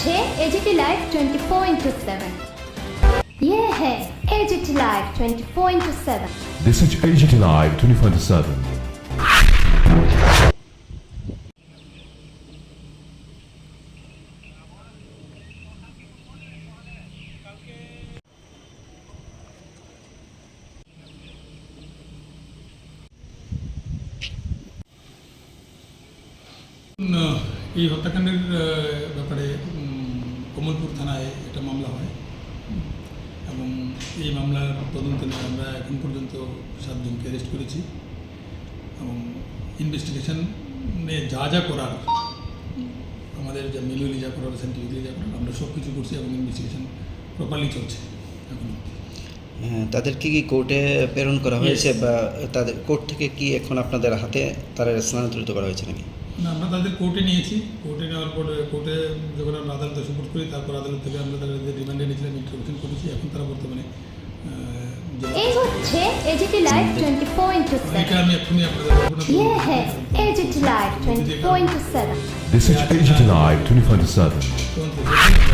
হচ্ছে AGT live twenty four into seven ইয়ে হ্যাঁ AGT live twenty four into seven This is AGT Live 24/7. উম, এই হত্যাকাণ্ডের আহ, ব্যাপারে উম, কমলপুর থানায় একটা মামলা হয়। এবং এই মামলার তদন্ত নিয়ে আমরা এখন পর্যন্ত সাতজনকে অ্যারেস্ট করেছি। এবং ইনভেস্টিগেশনে যা যা করার আমাদের যা মিলিয়ে যা করার সাইন্টিফিকলি যা করার আমরা সব কিছু করছি এবং ইনভেস্টিগেশন প্রপারলি চলছে এখন হ্যাঁ, তাদেরকে কি কোর্টে প্রেরণ করা হয়েছে বা তাদের কোর্ট থেকে কি এখন আপনাদের হাতে তারা স্থানান্তরিত করা হয়েছে নাকি? না আমরা তাদের কোর্টে নিয়েছি। কোর্টে নেওয়ার পরে কোর্টে যখন আমরা আদালতে সুপোর্ট করি তারপর আদালত থেকে আমরা তাদের রিমান্ডে নিয়েছিলাম ইন্টারভিউশন করেছি। এখন তারা বর্তমানে এই হচ্ছে AGT live twenty four into এটা seven AGT live This is Live 24/7. তদন্ত শেষ হলে